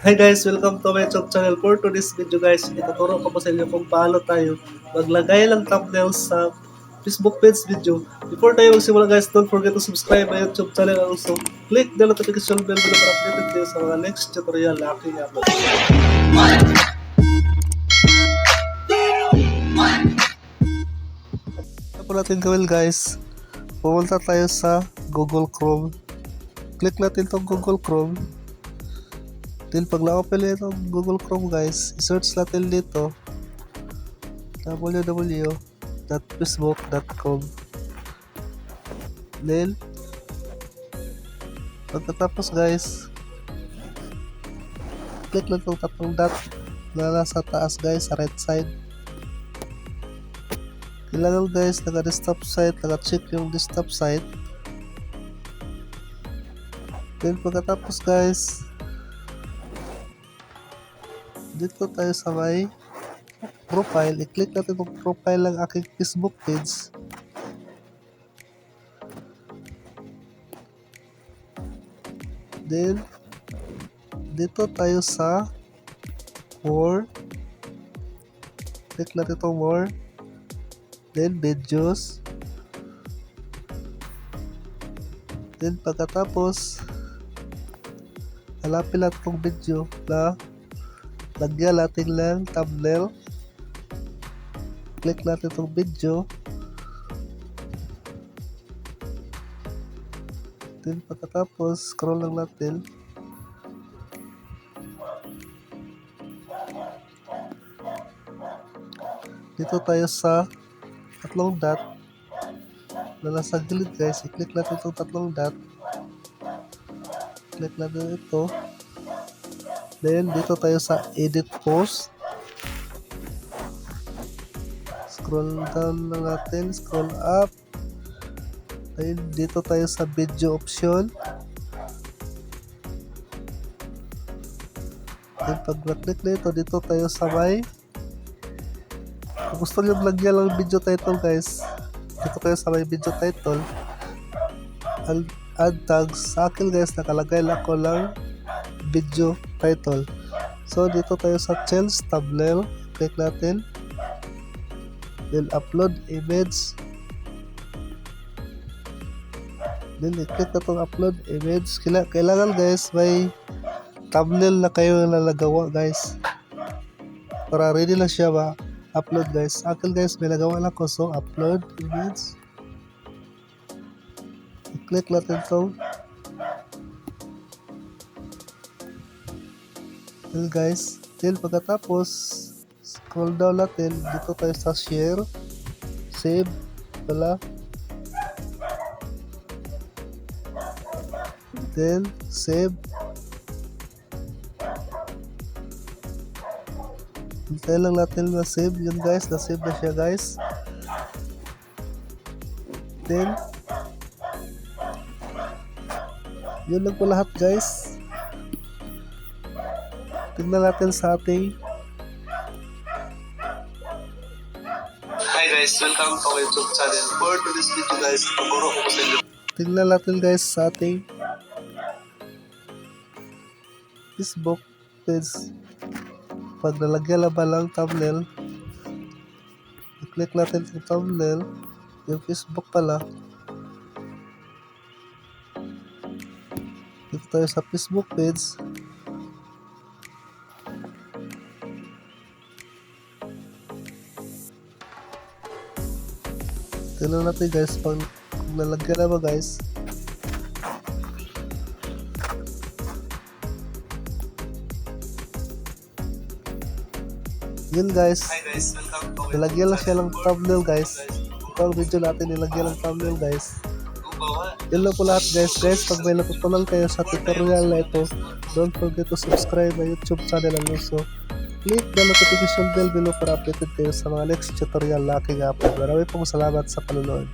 Hi guys, welcome to my YouTube channel. For today's video guys, ituturo ko po sa inyo kung paano tayo maglagay ng thumbnail sa Facebook page video. Before tayo magsimula guys, don't forget to subscribe my YouTube channel and also click the notification bell para updated kayo sa mga next tutorial na aking upload. Ano po natin gawin guys? Pumunta tayo sa Google Chrome. Click natin tong Google Chrome. Then pag na-open na itong Google Chrome guys, i-search natin dito www.facebook.com Then pagkatapos guys, click lang itong tatlong dot na nasa taas guys sa right side. Kailangan guys, naka-desktop site, naka-check yung desktop site. Then pagkatapos guys, dito tayo sa may profile, i-click natin itong profile ng aking Facebook page. Then, dito tayo sa more. Click natin itong more. Then, videos. Then, pagkatapos, hanapin natin itong video na lagyan natin lang thumbnail. Click natin itong video. Then pagkatapos scroll lang natin. Dito tayo sa tatlong dot na nasa gilid guys. I-click natin itong tatlong dot. Click natin ito Then, dito tayo sa edit post. Scroll down lang natin. Scroll up. Then, dito tayo sa video option. Then, pag na-click na ito, dito tayo sa may kung gusto nyo lagyan lang video title guys, dito tayo sa may video title. Add tags. Sa akin guys, nakalagay lang ko lang video title. So, dito tayo sa change thumbnail. Click natin. Then, upload image. Then, i-click na itong upload image. Kaila- Kailangan guys, may thumbnail na kayo nalagawa guys. Para ready na siya ba upload guys. Akin guys, may nagawa na ko. So, upload image. I-click natin itong Well guys, then pagkatapos scroll down natin dito tayo sa share, save, wala. Then save. Hintay lang natin na save yun guys, na save na siya guys. Then yun lang po lahat guys. Tignan natin sa ating Hi guys, welcome to my YouTube channel. For today's video guys, tuturo ko sa inyo. Tignan natin guys sa ating Facebook page. Pag nalagyan na ba lang thumbnail, i-click natin yung thumbnail, yung Facebook pala. Dito tayo sa Facebook page. Tignan natin guys, pag nalagyan na ba guys. Yun guys, nilagyan lang siya ng thumbnail guys. Ito ang video natin, nilagyan ng thumbnail guys. Yun lang po lahat guys. Guys, pag may natutunan kayo sa tutorial na ito, don't forget to subscribe my YouTube channel and also click the notification bell below para updated kayo sa mga next tutorial na aking upload. Maraming pong salamat sa panonood.